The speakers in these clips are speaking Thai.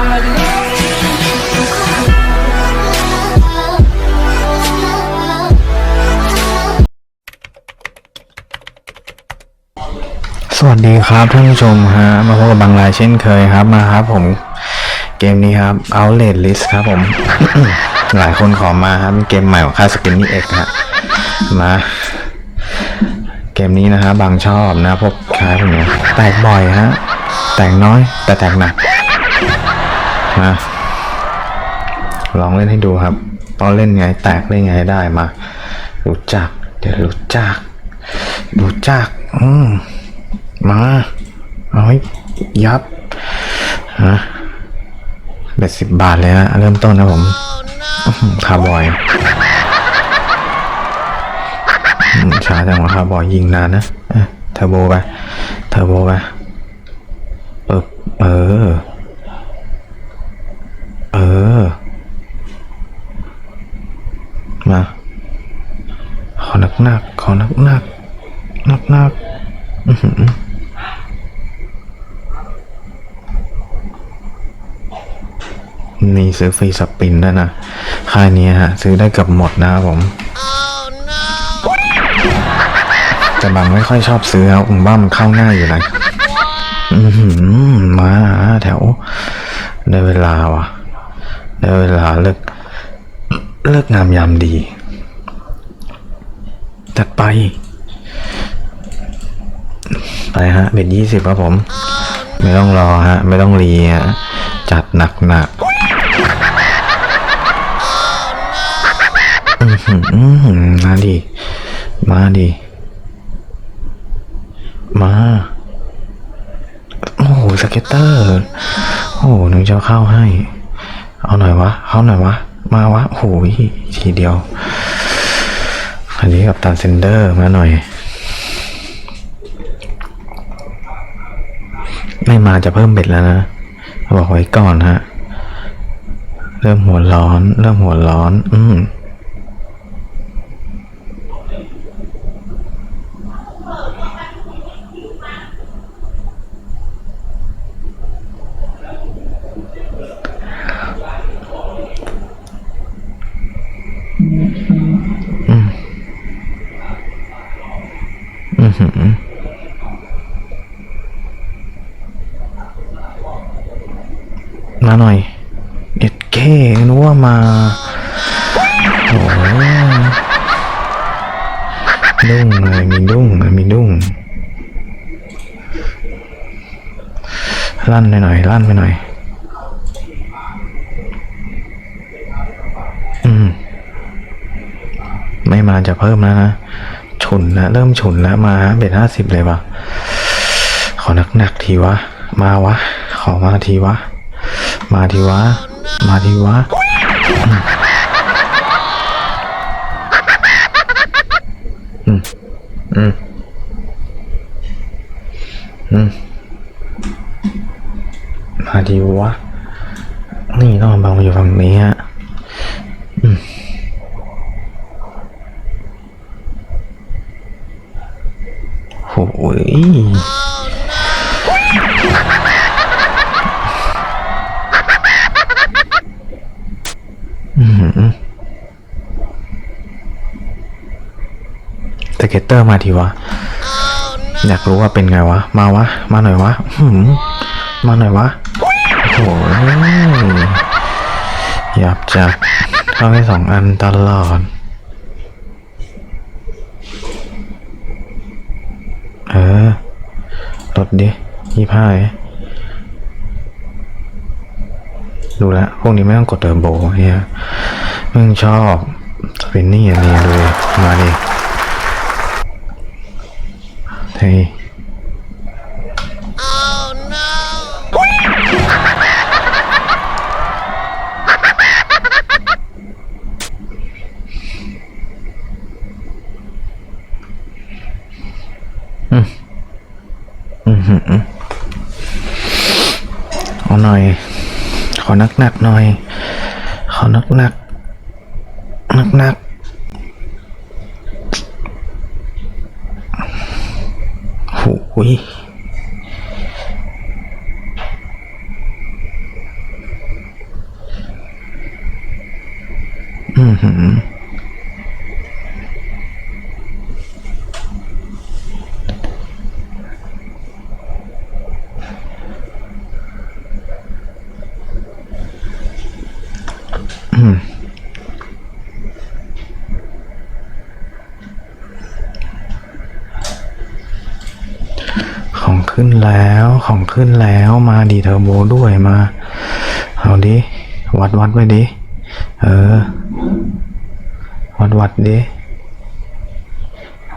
สวัสดีครับท่านผู้ชมฮะมาพบกับบางรายเช่นเคยครับมาครับผมเกมนี้ครับ Outlet List ครับผม หลายคนขอมาครับเป็นเกมใหม่ของค่ายสปินนี่เอ็กฮะมาเกมนี้นะฮะบางชอบนะพวกคล้ายพวกเนี้ยแตกบ่อยฮะ แตกน้อยแต่แตกหนัก มา ลองเล่นให้ดูครับ ตองเล่นไงแตกเล่นไงได้มา รู้จัก เดี๋ยวรู้จัก รู้จัก อืมมา เอาให้ยับฮะเบ็ดสิบบาทเลยนะ เริ่มต้นนะผมคาร์บอยช้าจังวะคาร์บอยยิงนานนะเอ้ยเทอร์โบไป เทอร์โบไปเออ เออ มา ขอหนักหนักขอหนักหนักหนักหนักๆอื้อหือมีซื้อฟรีสปินด้วยนะ ค่ายนี้ฮะ ซื้อได้กือบหมดนะครับผม แต่บางไม่ค่อยชอบซื้อครับผมว่ามันเข้าง่าอยู่นะอือหือมาแถว ได้เวลาว่ะ ได้เวลาเลิกเลิกงามยามดี จัดไป ไปฮะเบ็ดยี่สิบครับผม ไม่ต้องรอฮะ ไม่ต้องรีฮะ จัดหนักหนักมาดิ มาดิ มาโอ้โหสเก็ตเตอร์ โอ้โหหนึ่งจะเอาเข้าให้ เอาหน่อยวะเข้าหน่อยวะ มาวะโอ้ยทีเดียว อันนี้กับตันเซนเดอร์มาหน่อย ไม่มาจะเพิ่มเบ็ดแล้วนะ บอกไว้ก่อนฮะ เริ่มหัวร้อน เริ่มหัวร้อน อืม ดุ้งเลยมีดุ้งมีดุ้งลั่นไปหน่อยลั่นไปหน่อย อืม ไม่มาจะเพิ่มแล้วนะ ฉุนแล้วเริ่มฉุนแล้วมาเบ็ดห้าสิบเลยปะขอหนักๆทีวะ มาวะ ขอมาทีวะ มาทีวะ มาทีวะ อืม อืม อืม มาดีวะ นี่ต้องบังมาอยู่ฝั่งนี้ฮะ อืมโอ้ย เก็ตเตอร์มาทีวะ อยากรู้ว่าเป็นไงวะ มาวะ มาหน่อยวะมาหน่อยวะ โอ้ยหยับจับเข้าไปสองอันตลอด เออลดดิยี่ห้าดูแลวพวกนี้ไม่ต้องกดเทอร์โบเฮียมึงชอบสปินนี่อันนี้เลยมาดิ เฮ้ยอือหือเอาหน่อย ขอนักหนักหน่อย ขอนักหนักหนักหนัก โอ้ยอืม ขึ้นแล้วของขึ้นแล้วมาดีเทอร์โบด้วยมา เอาดิ วัดวัดไว้ดิ เออ วัดวัดดิ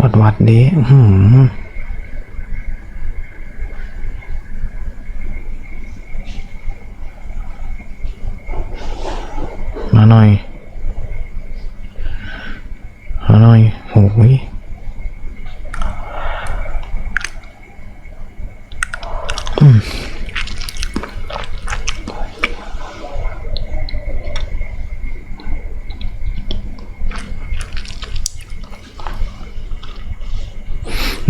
วัดวัดดิหืมมาหน่อย มาหน่อยโอ้ย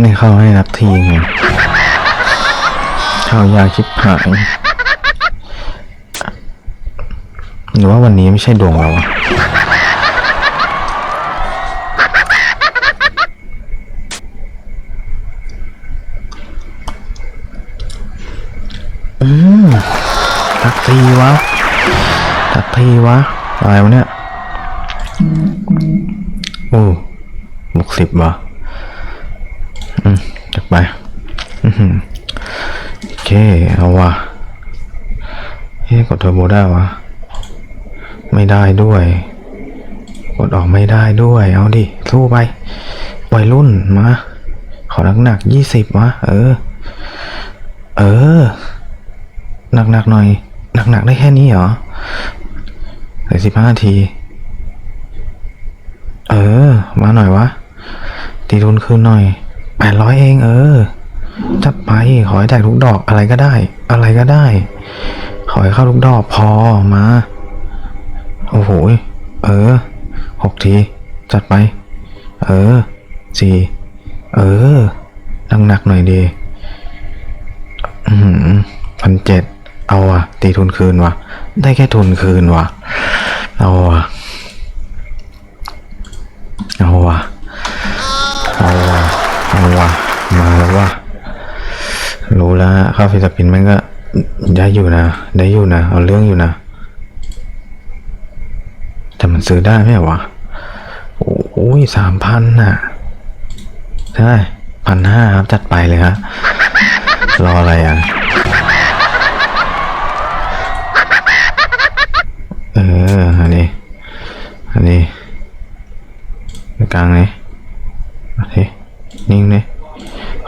นี่เข้าให้นักทีไงเข้ายากชิบหายหรือว่าวันนี้ไม่ใช่ดวงเราอืมทักทีวะทักทีวะอะไรวะเนี่ย โอ้บวกสิบวะ อืมจักไป อือหือโอเค เอา วะเฮ้ยกดเทอร์โบได้วะ ไม่ได้ด้วย กดออกไม่ได้ด้วย เอาดิ สู้ไปวัยรุ่นมา ขอหนักหนักยี่สิบวะเออ เออ หนักหนักหน่อย หนักหนักได้แค่นี้เหรอเหลือสิบห้าที เออ มาหน่อยวะตีทุนคืนหน่อยแปดร้อยเองเออ จัดไปขอให้แตกทุกดอกอะไรก็ได้ อะไรก็ได้ ขอให้เข้าทุกดอกพอมา โอ้โหเออหกทีจัดไป เออสี่เออหนักหน่อยดีอืมพันเจ็ดเอาว่ะตีทุนคืนวะได้แค่ทุนคืนวะเอาว่ะเอาว่ะ ฟิสปินมันก็ได้อยู่นะ ได้อยู่นะ เอาเรื่องอยู่นะ แต่มันซื้อได้ไหมวะ โอ้ยสามพันน่ะ ใช่พันห้าครับ จัดไปเลยฮะรออะไรอะ เออ อันนี้ อันนี้กลางนี้โอเคนิ่งเลย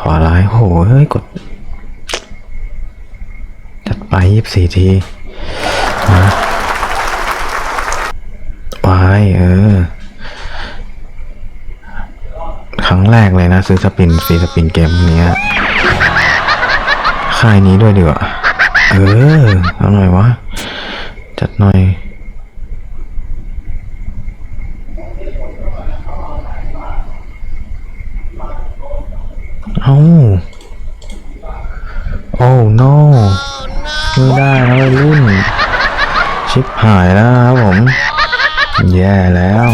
ขอไลน์โหเฮ้ย กด จัดไปยี่ สี่ทีนะวายเออ ครั้งแรกเลยนะ ซื้อสปินฟรีสปินเกมเนี้ยค่ายนี้ด้วยดีกว่า เออเอาหน่อยวะ จัดหน่อย เอาโอ้ no ไม่ได้นะวัยรุ่น ชิปหายแล้วครับผม แย่แล้ว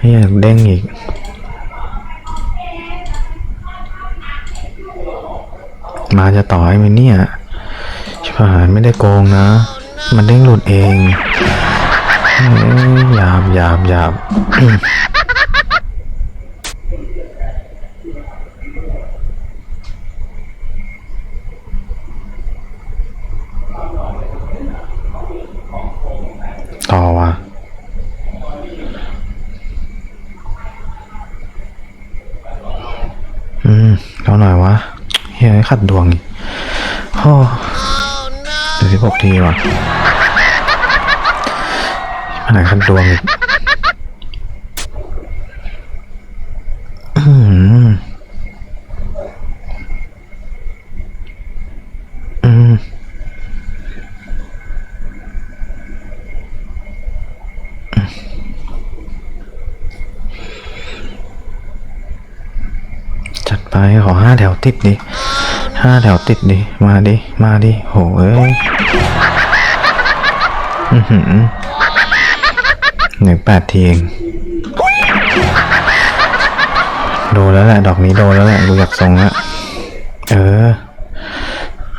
เฮียเด้งอีกมาจะต่อให้ไหมเนี่ยชิบหายไม่ได้โกงนะ มันเด้งหลุดเองยหยาบหยาบหยาบ ต่อว่ะอืมเอาหน่อยวะเฮ้ย ขัดดวงอีกโอ้เดี๋ยวสิบหกทีว่ะขนาดขัดดวงอีกอืมอืมจัดไปขอห้าแถวติดดิ ห้าแถวติดดิ มาดิ มาดิ โหเอ้ยอือหือหนึ่งแปดทีเองโดนแล้วแหละ ดอกนี้โดนแล้วแหละดูจากทรงล้วเออ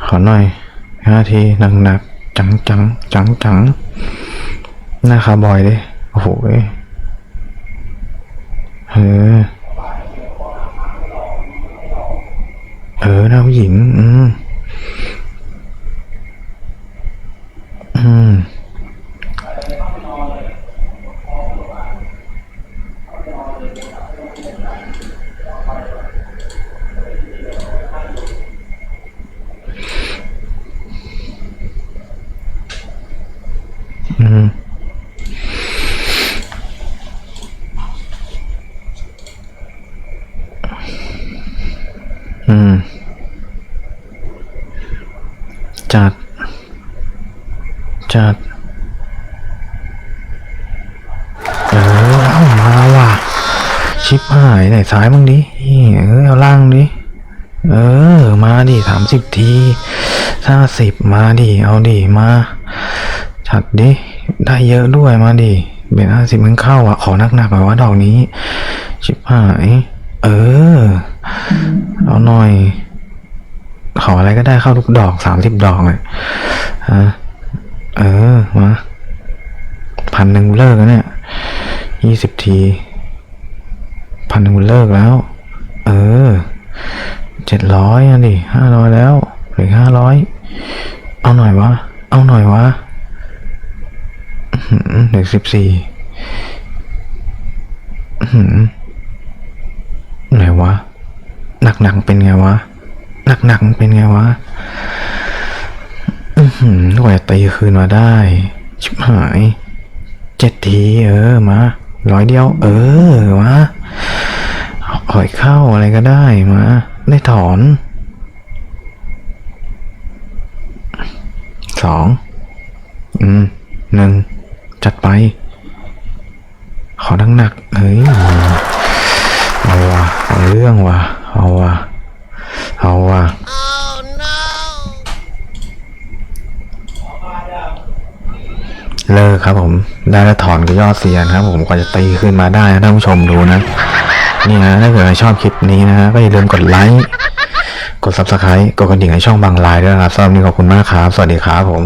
ขอหน่อยห้าทีหนักหนักจังจังจังจังหน้าคาบอยดิ โอ้โหเว้ยเออ เออหน้าผู้หญิง อืม อืม อืม อืม จัด จัด เออ เอามาว่ะ ชิป หายบ้ายมึงดิเออเอาล่างดิเออ มาดิสามสิบทีห้าสิบมาดิเอาดิมาจัดดิได้เยอะด้วยมาดิเบนห้าสิบมึงเข้าอะขอหนักๆหน่อยว่าดอกนี้ ชิบหายเออ เอาหน่อยขออะไรก็ได้เข้าทุกดอกสามสิบดอกเลยฮะเออมาพันหนึ่งเลิกแล้วเนี่ยยี่สิบที พันหนึ่งเลิกแล้ว เออเจ็ดร้อยอะดิห้าร้อยแล้วหลือห้าร้อยเอาหน่อยวะ เอาหน่อยวะหือเหลือสิบสี่อื้อหือไหนวะ หนักๆเป็นไงวะ หนักๆเป็นไงวะอือหือกว่าจะตีคืนมาได้ ชิบหาย เจ็ดที เออ มาร้อยเดียว เออมา หอยเข้าอะไรก็ได้มา ได้ถอนสองอืมหนึ่งจัดไป ขอดังหนักเฮ้ยเอาว่ะเอาเรื่องว่ะเอาว่ะเอาว่ะเลิกครับผม ได้แล้วถอนก็ยอดเสียนครับผมกว่าจะตีขึ้นมาได้นะท่านผู้ชมดูนะ นี่นะถ้าเกิดใครชอบคลิปนี้นะก็อย่าลืมกดไลค์ กด subscribe กดกระดิ่งให้ช่องบางไลน์ด้วยนะครับสำหรับวันนี้ขอบคุณมากครับ สวัสดีครับผม